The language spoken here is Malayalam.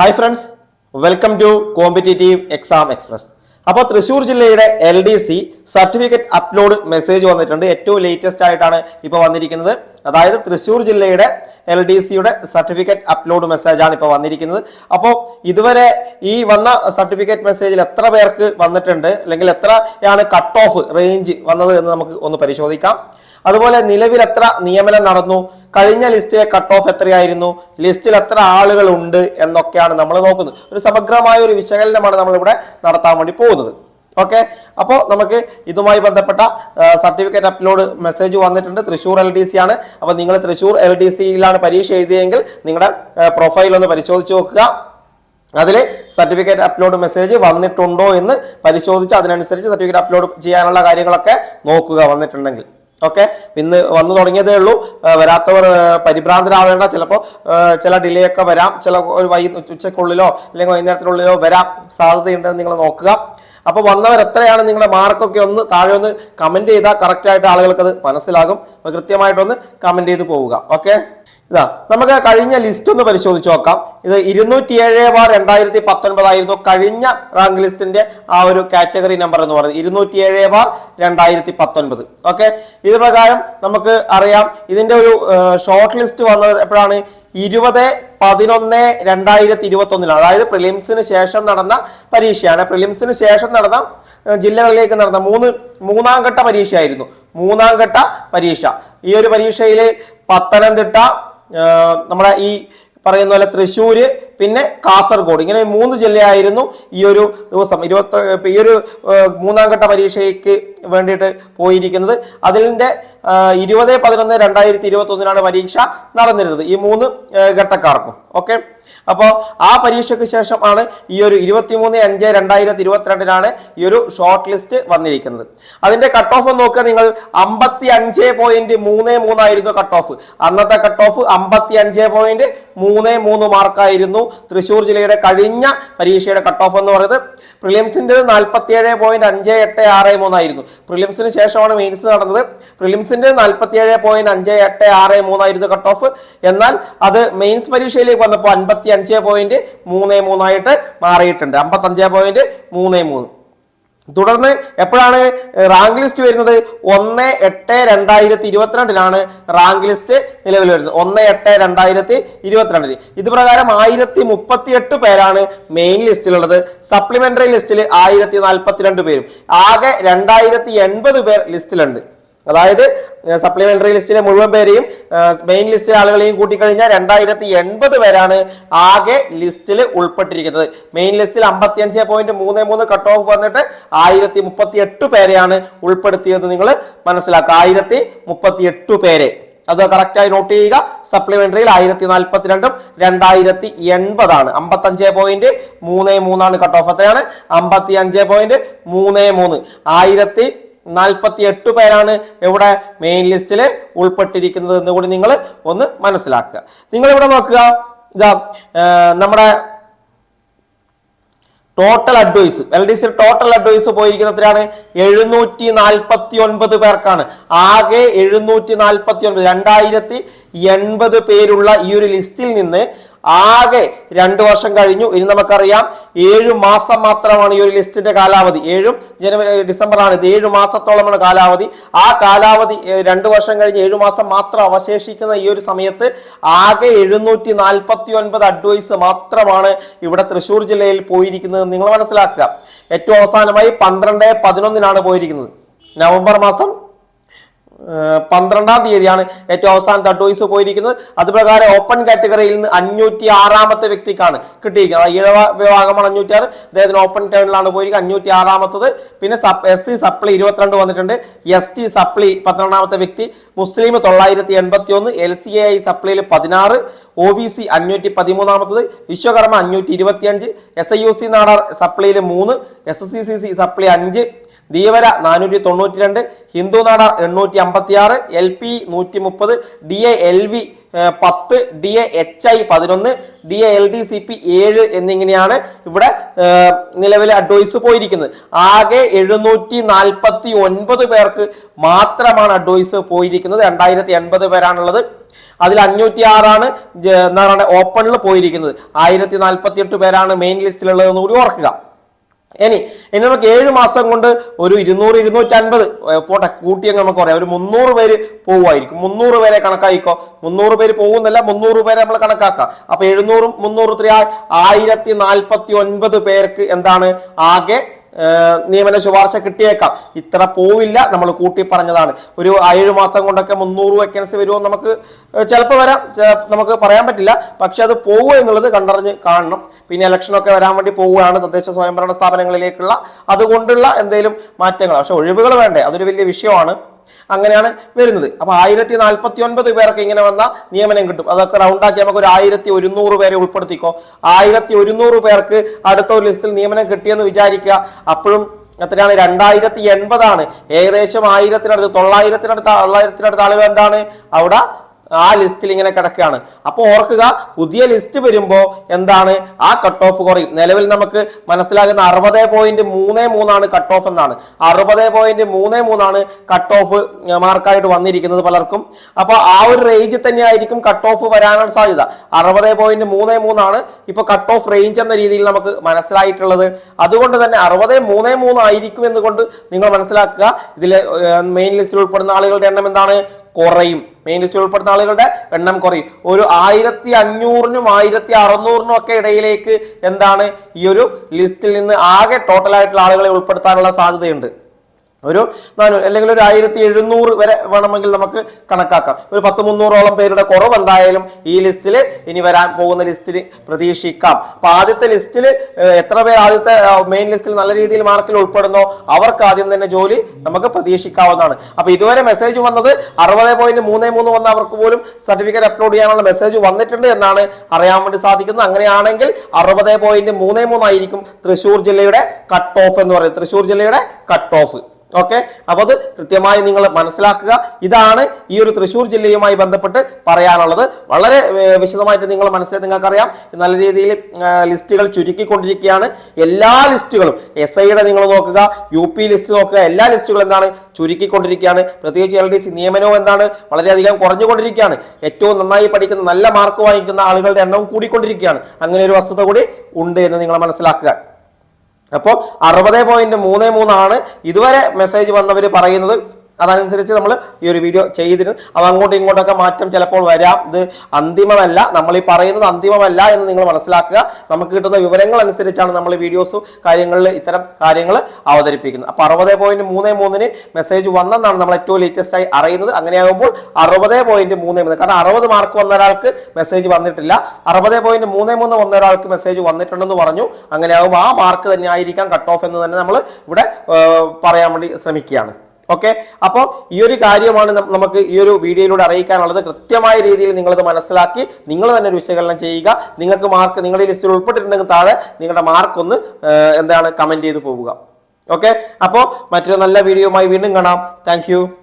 Hi friends welcome to competitive exam express അപ്പോൾ തൃശ്ശൂർ ജില്ലയുടെ L D C certificate upload message വന്നിട്ടുണ്ട്. ഏറ്റവും ലേറ്റസ്റ്റ് ആയിട്ടാണ് ഇപ്പോൾ വന്നിരിക്കുന്നത്. അതായത് തൃശ്ശൂർ ജില്ലയുടെ എൽ ഡി സിയുടെ സർട്ടിഫിക്കറ്റ് അപ്ലോഡ് മെസ്സേജാണ് ഇപ്പോൾ വന്നിരിക്കുന്നത്. അപ്പോൾ ഇതുവരെ ഈ വന്ന സർട്ടിഫിക്കറ്റ് മെസ്സേജിൽ എത്ര പേർക്ക് വന്നിട്ടുണ്ട്? അല്ലെങ്കിൽ എത്രയാണ് കട്ട് ഓഫ് റേഞ്ച് വന്നത് എന്ന് നമുക്ക് ഒന്ന് പരിശോധിക്കാം. അതുപോലെ നിലവിൽ എത്ര നിയമനം നടന്നു കഴിഞ്ഞ ലിസ്റ്റിലെ കട്ട് ഓഫ് എത്രയായിരുന്നു ലിസ്റ്റിൽ എത്ര ആളുകൾ ഉണ്ട് എന്നൊക്കെയാണ് നമ്മൾ നോക്കുന്നത്. ഒരു സമഗ്രമായ ഒരു വിശകലനമാണ് നമ്മൾ ഇവിടെ നടത്താൻ വേണ്ടി പോകുന്നത്. ഓക്കെ? അപ്പോൾ നമുക്ക് ഇതുമായി ബന്ധപ്പെട്ട സർട്ടിഫിക്കറ്റ് അപ്ലോഡ് മെസ്സേജ് വന്നിട്ടുണ്ട്. തൃശ്ശൂർ എൽ ഡി സി ആണ്. അപ്പോൾ നിങ്ങൾ തൃശ്ശൂർ എൽ ഡി സിയിലാണ് പരീക്ഷ എഴുതിയെങ്കിൽ നിങ്ങളുടെ പ്രൊഫൈൽ ഒന്ന് പരിശോധിച്ച് നോക്കുക. അതിൽ സർട്ടിഫിക്കറ്റ് അപ്ലോഡ് മെസ്സേജ് വന്നിട്ടുണ്ടോ എന്ന് പരിശോധിച്ച് അതിനനുസരിച്ച് സർട്ടിഫിക്കറ്റ് അപ്ലോഡ് ചെയ്യാനുള്ള കാര്യങ്ങളൊക്കെ നോക്കുക വന്നിട്ടുണ്ടെങ്കിൽ. ഓക്കെ? ഇന്ന് വന്നു തുടങ്ങിയതേ ഉള്ളൂ. വരാത്തവർ പരിഭ്രാന്തരാവേണ്ട. ചിലപ്പോൾ ചില ഡിലേ ഒക്കെ വരാം. ചില ഒരു വൈ ഉച്ചക്കുള്ളിലോ അല്ലെങ്കിൽ വൈകുന്നേരത്തിനുള്ളിലോ വരാം. സാധ്യതയുണ്ടെന്ന് നിങ്ങൾ നോക്കുക. അപ്പോൾ വന്നവർ എത്രയാണ് നിങ്ങളുടെ മാർക്കൊക്കെ ഒന്ന് താഴെ ഒന്ന് കമന്റ് ചെയ്താൽ കറക്റ്റായിട്ട് ആളുകൾക്ക് അത് മനസ്സിലാകും. അപ്പോൾ കൃത്യമായിട്ടൊന്ന് കമന്റ് ചെയ്ത് പോവുക. ഓക്കെ ഇതാ നമുക്ക് കഴിഞ്ഞ ലിസ്റ്റ് ഒന്ന് പരിശോധിച്ച് നോക്കാം. ഇത് ഇരുന്നൂറ്റി ഏഴ് ബാർ രണ്ടായിരത്തി പത്തൊൻപതായിരുന്നു കഴിഞ്ഞ റാങ്ക് ലിസ്റ്റിന്റെ ആ ഒരു കാറ്റഗറി നമ്പർ എന്ന് പറയുന്നത്. ഇരുന്നൂറ്റി ഏഴ് ബാർ രണ്ടായിരത്തി പത്തൊൻപത് ഓക്കെ ഇത് പ്രകാരം നമുക്ക് അറിയാം. ഇതിന്റെ ഒരു ഷോർട്ട് ലിസ്റ്റ് വന്നത് എപ്പോഴാണ്? ഇരുപത് പതിനൊന്ന് രണ്ടായിരത്തി ഇരുപത്തി ഒന്നിലാണ് അതായത് പ്രിലിംസിന് ശേഷം നടന്ന പരീക്ഷയാണ്. പ്രിലിംസിന് ശേഷം നടന്ന ജില്ലകളിലേക്ക് നടന്ന മൂന്ന് മൂന്നാം ഘട്ട പരീക്ഷയായിരുന്നു. മൂന്നാം ഘട്ട പരീക്ഷ. ഈ ഒരു പരീക്ഷയിൽ പത്തനംതിട്ട നമ്മുടെ ഈ പറയുന്ന പോലെ തൃശ്ശൂര് പിന്നെ കാസർഗോഡ്. ഇങ്ങനെ മൂന്ന് ജില്ലയായിരുന്നു ഈ ഒരു ദിവസം. ഇരുപത്തി ഈ ഒരു മൂന്നാം ഘട്ട പരീക്ഷയ്ക്ക് വേണ്ടിയിട്ട് പോയിരിക്കുന്നത്. അതിന്റെ ഇരുപത് പതിനൊന്ന് രണ്ടായിരത്തി ഇരുപത്തി ഒന്നിനാണ് പരീക്ഷ നടന്നിരുന്നത്. ഈ മൂന്ന് ഘട്ടക്കാർക്കും. ഓക്കെ? അപ്പോൾ ആ പരീക്ഷയ്ക്ക് ശേഷം ആണ് ഈ ഒരു ഇരുപത്തിമൂന്ന് അഞ്ച് രണ്ടായിരത്തി ഇരുപത്തിരണ്ടിനാണ് ഈ ഒരു ഷോർട്ട് ലിസ്റ്റ് വന്നിരിക്കുന്നത്. അതിന്റെ കട്ട് ഓഫ് നോക്കുക നിങ്ങൾ. അമ്പത്തി അഞ്ച് പോയിന്റ് മൂന്ന് മൂന്നായിരുന്നു കട്ട് ഓഫ് അന്നത്തെ കട്ട് ഓഫ് അമ്പത്തി അഞ്ച് പോയിന്റ് മൂന്ന് മൂന്ന് മാർക്കായിരുന്നു തൃശ്ശൂർ ജില്ലയുടെ കഴിഞ്ഞ പരീക്ഷയുടെ കട്ട് ഓഫ് എന്ന് പറയുന്നത്. പ്രിലിംസിന്റെ നാൽപ്പത്തി ഏഴ് പോയിന്റ് അഞ്ച് എട്ട് ആറ് മൂന്നായിരുന്നു. പ്രിലിംസിന് ശേഷമാണ് മെയിൻസ് നടന്നത്. പ്രിലിംസിന്റെ നാൽപ്പത്തി ഏഴ് പോയിന്റ് അഞ്ച് എട്ട് ആറ് മൂന്നായിരുന്നു കട്ട് ഓഫ് എന്നാൽ അത് മെയിൻസ് പരീക്ഷയിലേക്ക് വന്നപ്പോൾ അൻപത്തി അഞ്ച് പോയിന്റ് മൂന്ന് മൂന്നായിട്ട് മാറിയിട്ടുണ്ട്. അമ്പത്തഞ്ച് പോയിന്റ് മൂന്ന് മൂന്ന്. തുടർന്ന് എപ്പോഴാണ് റാങ്ക് ലിസ്റ്റ് വരുന്നത്? ഒന്ന് എട്ട് രണ്ടായിരത്തി ഇരുപത്തിരണ്ടിലാണ് റാങ്ക് ലിസ്റ്റ് നിലവിൽ വരുന്നത്. ഒന്ന് എട്ട് രണ്ടായിരത്തി ഇരുപത്തിരണ്ടിൽ. ഇത് പ്രകാരം ആയിരത്തി മുപ്പത്തി എട്ട് പേരാണ് മെയിൻ ലിസ്റ്റിലുള്ളത്. സപ്ലിമെന്ററി ലിസ്റ്റിൽ ആയിരത്തി നാൽപ്പത്തിരണ്ട് പേരും. ആകെ രണ്ടായിരത്തി എൺപത് പേർ ലിസ്റ്റിലുണ്ട്. അതായത് സപ്ലിമെന്ററി ലിസ്റ്റിലെ മുഴുവൻ പേരെയും മെയിൻ ലിസ്റ്റിലെ ആളുകളെയും കൂട്ടിക്കഴിഞ്ഞാൽ രണ്ടായിരത്തി എൺപത് പേരാണ് ആകെ ലിസ്റ്റിൽ ഉൾപ്പെട്ടിരിക്കുന്നത്. മെയിൻ ലിസ്റ്റിൽ അമ്പത്തിയഞ്ച് പോയിന്റ് മൂന്ന് മൂന്ന് കട്ട് ഓഫ് വന്നിട്ട് ആയിരത്തി മുപ്പത്തി എട്ട് പേരെയാണ് ഉൾപ്പെടുത്തിയത് നിങ്ങൾ മനസ്സിലാക്കുക. ആയിരത്തി മുപ്പത്തി എട്ട് പേരെ. അത് കറക്റ്റായി നോട്ട് ചെയ്യുക. സപ്ലിമെന്ററിയിൽ ആയിരത്തി നാൽപ്പത്തിരണ്ടും രണ്ടായിരത്തി എൺപതാണ്. അമ്പത്തഞ്ച് പോയിന്റ് മൂന്ന് മൂന്നാണ് കട്ട് ഓഫ് എത്രയാണ്? അമ്പത്തി അഞ്ച് പോയിന്റ് മൂന്ന് മൂന്ന്. ആയിരത്തി നാൽപ്പത്തി എട്ട് പേരാണ് ഇവിടെ മെയിൻ ലിസ്റ്റിൽ ഉൾപ്പെട്ടിരിക്കുന്നത് എന്ന് കൂടി നിങ്ങൾ ഒന്ന് മനസ്സിലാക്കുക. നിങ്ങൾ ഇവിടെ നോക്കുക ഇതാ നമ്മുടെ total advice L D C total advice പോയിരിക്കുന്ന എത്രയാണ്? എഴുന്നൂറ്റി നാൽപ്പത്തി ഒൻപത് പേർക്കാണ്. ആകെ എഴുന്നൂറ്റി നാൽപ്പത്തി ഒൻപത് രണ്ടായിരത്തി എൺപത് പേരുള്ള ഈ ഒരു ലിസ്റ്റിൽ നിന്ന് ആകെ രണ്ടു വർഷം കഴിഞ്ഞു. ഇനി നമുക്കറിയാം ഏഴു മാസം മാത്രമാണ് ഈ ഒരു ലിസ്റ്റിന്റെ കാലാവധി. ഏഴും ജനുവരി ഡിസംബറാണ് ഇത്. ഏഴു മാസത്തോളമാണ് കാലാവധി. ആ കാലാവധി രണ്ടു വർഷം കഴിഞ്ഞ് ഏഴു മാസം മാത്രം അവശേഷിക്കുന്ന ഈ ഒരു സമയത്ത് ആകെ എഴുന്നൂറ്റി നാൽപ്പത്തി ഒൻപത് അഡ്വൈസ് മാത്രമാണ് ഇവിടെ തൃശ്ശൂർ ജില്ലയിൽ പോയിരിക്കുന്നത്. നിങ്ങൾ മനസ്സിലാക്കുക ഏറ്റവും അവസാനമായി പന്ത്രണ്ട് പതിനൊന്നിനാണ് പോയിരിക്കുന്നത്. നവംബർ മാസം പന്ത്രണ്ടാം തീയതിയാണ് ഏറ്റവും അവസാനത്തെ അഡ്വൈസ് പോയിരിക്കുന്നത്. അതുപ്രകാരം ഓപ്പൺ കാറ്റഗറിയിൽ നിന്ന് അഞ്ഞൂറ്റി ആറാമത്തെ വ്യക്തിക്കാണ് കിട്ടിയിരിക്കുന്നത്. ഇഴവ വിഭാഗമാണ് അഞ്ഞൂറ്റി ആറ് അദ്ദേഹത്തിന് ഓപ്പൺ ടേണിലാണ് പോയിരിക്കുന്നത് അഞ്ഞൂറ്റി ആറാമത്തത് പിന്നെ എസ് സി സപ്ലി ഇരുപത്തിരണ്ട് വന്നിട്ടുണ്ട്. എസ് ടി സപ്ലി പന്ത്രണ്ടാമത്തെ വ്യക്തി. മുസ്ലിം തൊള്ളായിരത്തി എൺപത്തി ഒന്ന് എൽ സി എ ഐ സപ്ലിയിൽ പതിനാറ്. ഒ ബി സി അഞ്ഞൂറ്റി പതിമൂന്നാമത്തത് വിശ്വകർമ്മ അഞ്ഞൂറ്റി ഇരുപത്തിയഞ്ച് S I U C Nadar സപ്ലിയിൽ മൂന്ന്. S S C C C സപ്ലി അഞ്ച്. ധീവര നാനൂറ്റി തൊണ്ണൂറ്റി രണ്ട് ഹിന്ദു നാട എണ്ണൂറ്റി അമ്പത്തി ആറ് എൽ പി നൂറ്റി മുപ്പത് ഡി എ എൽ വി പത്ത് ഡി എ എച്ച് ഐ പതിനൊന്ന് D A L D C P ഏഴ് എന്നിങ്ങനെയാണ് ഇവിടെ നിലവിലെ അഡ്വൈസ് പോയിരിക്കുന്നത്. ആകെ എഴുന്നൂറ്റി നാൽപ്പത്തി ഒൻപത് പേർക്ക് മാത്രമാണ് അഡ്വൈസ് പോയിരിക്കുന്നത്. രണ്ടായിരത്തി എൺപത് പേരാണുള്ളത്. അതിൽ അഞ്ഞൂറ്റി ആറാണ് എന്താ എന്താണ് ഓപ്പണിൽ പോയിരിക്കുന്നത്. ആയിരത്തി നാൽപ്പത്തി എട്ട് പേരാണ് മെയിൻ ലിസ്റ്റിലുള്ളതെന്ന് കൂടി ഓർക്കുക. ഇനി ഇനി നമുക്ക് ഏഴ് മാസം കൊണ്ട് ഒരു ഇരുന്നൂറ് ഇരുന്നൂറ്റി അൻപത് പോട്ടെ കൂട്ടിയങ്ങ് നമുക്ക് പറയാം. ഒരു മുന്നൂറ് പേര് പോവുമായിരിക്കും. മുന്നൂറ് പേരെ കണക്കായിക്കോ? മുന്നൂറ് പേര് പോകുന്നില്ല മുന്നൂറ് പേരെ നമ്മൾ കണക്കാക്കാം. അപ്പൊ എഴുന്നൂറും മുന്നൂറ് ഇത്ര ആയിരത്തി നാൽപ്പത്തി ഒൻപത് പേർക്ക് എന്താണ്? ആകെ നിയമന ശുപാർശ കിട്ടിയേക്കാം. ഇത്ര പോവില്ല നമ്മൾ കൂട്ടി പറഞ്ഞതാണ്. ഒരു ഏഴ് മാസം കൊണ്ടൊക്കെ മുന്നൂറ് വേക്കൻസി വരുമോ നമുക്ക് ചിലപ്പോൾ വരാം. നമുക്ക് പറയാൻ പറ്റില്ല. പക്ഷെ അത് പോവുക എന്നുള്ളത് കണ്ടറിഞ്ഞ് കാണണം. പിന്നെ ഇലക്ഷനൊക്കെ വരാൻ വേണ്ടി പോവുകയാണ് തദ്ദേശ സ്വയംഭരണ സ്ഥാപനങ്ങളിലേക്കുള്ള. അതുകൊണ്ടുള്ള എന്തെങ്കിലും മാറ്റങ്ങൾ. പക്ഷെ ഒഴിവുകൾ വേണ്ടേ? അതൊരു വലിയ വിഷയമാണ്. അങ്ങനെയാണ് വരുന്നത്. അപ്പൊ ആയിരത്തി നാൽപ്പത്തി ഒൻപത് പേർക്ക് ഇങ്ങനെ വന്ന നിയമനം കിട്ടും. അതൊക്കെ റൗണ്ടാക്കി നമുക്ക് ഒരു ആയിരത്തി ഒരുന്നൂറ് പേരെ ഉൾപ്പെടുത്തിക്കോ. ആയിരത്തി ഒരുന്നൂറ് പേർക്ക് അടുത്ത ഒരു ലിസ്റ്റിൽ നിയമനം കിട്ടിയെന്ന് വിചാരിക്കുക. അപ്പോഴും എത്രയാണ്? രണ്ടായിരത്തി എൺപതാണ് ഏകദേശം ആയിരത്തിനടുത്ത് തൊള്ളായിരത്തിനടുത്ത് തൊള്ളായിരത്തിനടുത്ത് ആളുകൾ എന്താണ്? അവിടെ ആ ലിസ്റ്റിൽ ഇങ്ങനെ കിടക്കുകയാണ്. അപ്പോൾ ഓർക്കുക പുതിയ ലിസ്റ്റ് വരുമ്പോൾ എന്താണ്? ആ കട്ട് ഓഫ് കുറയും. നിലവിൽ നമുക്ക് മനസ്സിലാകുന്ന അറുപത് പോയിന്റ് മൂന്ന് മൂന്നാണ് കട്ട് ഓഫ് എന്നാണ്. അറുപത് പോയിന്റ് മൂന്ന് മൂന്നാണ് കട്ട് ഓഫ് മാർക്കായിട്ട് വന്നിരിക്കുന്നത് പലർക്കും. അപ്പോൾ ആ ഒരു റേഞ്ച് തന്നെ ആയിരിക്കും കട്ട് ഓഫ് വരാനുള്ള സാധ്യത. അറുപത് പോയിന്റ് മൂന്ന് മൂന്നാണ് ഇപ്പോൾ കട്ട് ഓഫ് റേഞ്ച് എന്ന രീതിയിൽ നമുക്ക് മനസ്സിലായിട്ടുള്ളത്. അതുകൊണ്ട് തന്നെ അറുപത് മൂന്ന് മൂന്ന് ആയിരിക്കും എന്നുകൊണ്ട് നിങ്ങൾ മനസ്സിലാക്കുക. ഇതിൽ മെയിൻ ലിസ്റ്റിൽ ഉൾപ്പെടുന്ന ആളുകളുടെ എണ്ണം എന്താണ്? കുറയും. മെയിൻ ലിസ്റ്റിൽ ഉൾപ്പെടുന്ന ആളുകളുടെ എണ്ണം കുറയും. ഒരു ആയിരത്തി അഞ്ഞൂറിനും ആയിരത്തി അറുന്നൂറിനും ഒക്കെ ഇടയിലേക്ക് എന്താണ് ഈ ഒരു ലിസ്റ്റിൽ നിന്ന് ആകെ ടോട്ടലായിട്ടുള്ള ആളുകളെ ഉൾപ്പെടുത്താനുള്ള സാധ്യതയുണ്ട്. ഒരു നാനൂറ് അല്ലെങ്കിൽ ഒരു ആയിരത്തി എഴുന്നൂറ് വരെ വേണമെങ്കിൽ നമുക്ക് കണക്കാക്കാം. ഒരു പത്ത് മുന്നൂറോളം പേരുടെ കുറവ് എന്തായാലും ഈ ലിസ്റ്റിൽ ഇനി വരാൻ പോകുന്ന ലിസ്റ്റിൽ പ്രതീക്ഷിക്കാം. അപ്പൊ ആദ്യത്തെ ലിസ്റ്റിൽ എത്ര പേർ ആദ്യത്തെ മെയിൻ ലിസ്റ്റിൽ നല്ല രീതിയിൽ മാർക്കിൽ ഉൾപ്പെടുന്നോ അവർക്ക് ആദ്യം തന്നെ ജോലി നമുക്ക് പ്രതീക്ഷിക്കാവുന്നതാണ്. അപ്പൊ ഇതുവരെ മെസ്സേജ് വന്നത് അറുപത് പോയിന്റ് മൂന്ന് മൂന്ന് വന്ന അവർക്ക് പോലും സർട്ടിഫിക്കറ്റ് അപ്ലോഡ് ചെയ്യാനുള്ള മെസ്സേജ് വന്നിട്ടുണ്ട് എന്നാണ് അറിയാൻ വേണ്ടി സാധിക്കുന്നത്. അങ്ങനെയാണെങ്കിൽ അറുപത് പോയിന്റ് മൂന്ന് മൂന്നായിരിക്കും തൃശ്ശൂർ ജില്ലയുടെ കട്ട് ഓഫ് എന്ന് പറയുന്നത് തൃശൂർ ജില്ലയുടെ കട്ട് ഓഫ് ഓക്കെ? അപ്പോൾ അത് കൃത്യമായി നിങ്ങൾ മനസ്സിലാക്കുക. ഇതാണ് ഈ ഒരു തൃശ്ശൂർ ജില്ലയുമായി ബന്ധപ്പെട്ട് പറയാനുള്ളത്. വളരെ വിശദമായിട്ട് നിങ്ങൾ മനസ്സിലായി നിങ്ങൾക്കറിയാം. നല്ല രീതിയിൽ ലിസ്റ്റുകൾ ചുരുക്കിക്കൊണ്ടിരിക്കുകയാണ്. എല്ലാ ലിസ്റ്റുകളും എസ് ഐയുടെ നിങ്ങൾ നോക്കുക യു പി ലിസ്റ്റ് നോക്കുക എല്ലാ ലിസ്റ്റുകളും എന്താണ്? ചുരുക്കിക്കൊണ്ടിരിക്കുകയാണ്. പ്രത്യേകിച്ച് എൽ ഡി സി നിയമനവും എന്താണ്? വളരെയധികം കുറഞ്ഞുകൊണ്ടിരിക്കുകയാണ്. ഏറ്റവും നന്നായി പഠിക്കുന്ന നല്ല മാർക്ക് വാങ്ങിക്കുന്ന ആളുകളുടെ എണ്ണവും കൂടിക്കൊണ്ടിരിക്കുകയാണ്. അങ്ങനെ ഒരു വസ്തുത കൂടി ഉണ്ട് എന്ന് നിങ്ങൾ മനസ്സിലാക്കുക. അപ്പോൾ അറുപത് പോയിന്റ് മൂന്ന് മൂന്നാണ് ഇതുവരെ മെസ്സേജ് വന്നവർ പറയുന്നത്. അതനുസരിച്ച് നമ്മൾ ഈ ഒരു വീഡിയോ ചെയ്തിരുന്നു അത് അങ്ങോട്ടും ഇങ്ങോട്ടൊക്കെ മാറ്റം ചിലപ്പോൾ വരാം. ഇത് അന്തിമമല്ല. നമ്മൾ ഈ പറയുന്നത് അന്തിമമല്ല എന്ന് നിങ്ങൾ മനസ്സിലാക്കുക. നമുക്ക് കിട്ടുന്ന വിവരങ്ങൾ അനുസരിച്ചാണ് നമ്മൾ വീഡിയോസും കാര്യങ്ങളിൽ ഇത്തരം കാര്യങ്ങൾ അവതരിപ്പിക്കുന്നത്. അപ്പോൾ അറുപത് പോയിന്റ് മൂന്ന് മൂന്നിന് മെസ്സേജ് വന്നെന്നാണ് നമ്മൾ ഏറ്റവും ലേറ്റസ്റ്റ് ആയി അറിയുന്നത്. അങ്ങനെയാകുമ്പോൾ അറുപത് പോയിന്റ് മൂന്ന് മൂന്ന്. കാരണം അറുപത് മാർക്ക് വന്ന ഒരാൾക്ക് മെസ്സേജ് വന്നിട്ടില്ല. അറുപത് പോയിന്റ് മൂന്ന് മൂന്ന് വന്ന ഒരാൾക്ക് മെസ്സേജ് വന്നിട്ടുണ്ടെന്ന് പറഞ്ഞു. അങ്ങനെയാകുമ്പോൾ ആ മാർക്ക് തന്നെ ആയിരിക്കാം കട്ട് ഓഫ് എന്ന് തന്നെ നമ്മൾ ഇവിടെ പറയാൻ വേണ്ടി ശ്രമിക്കുകയാണ്. ഓക്കെ? അപ്പോൾ ഈ ഒരു കാര്യമാണ് നമുക്ക് ഈ ഒരു വീഡിയോയിലൂടെ അറിയിക്കാനുള്ളത്. കൃത്യമായ രീതിയിൽ നിങ്ങളത് മനസ്സിലാക്കി നിങ്ങൾ തന്നെ ഒരു വിശകലനം ചെയ്യുക. നിങ്ങൾക്ക് മാർക്ക് നിങ്ങളുടെ ലിസ്റ്റിൽ ഉൾപ്പെട്ടിട്ടുണ്ടെങ്കിൽ താഴെ നിങ്ങളുടെ മാർക്ക് ഒന്ന് എന്താണ് കമന്റ് ചെയ്ത് പോവുക. ഓക്കെ? അപ്പോൾ മറ്റൊരു നല്ല വീഡിയോയുമായി വീണ്ടും കാണാം. താങ്ക്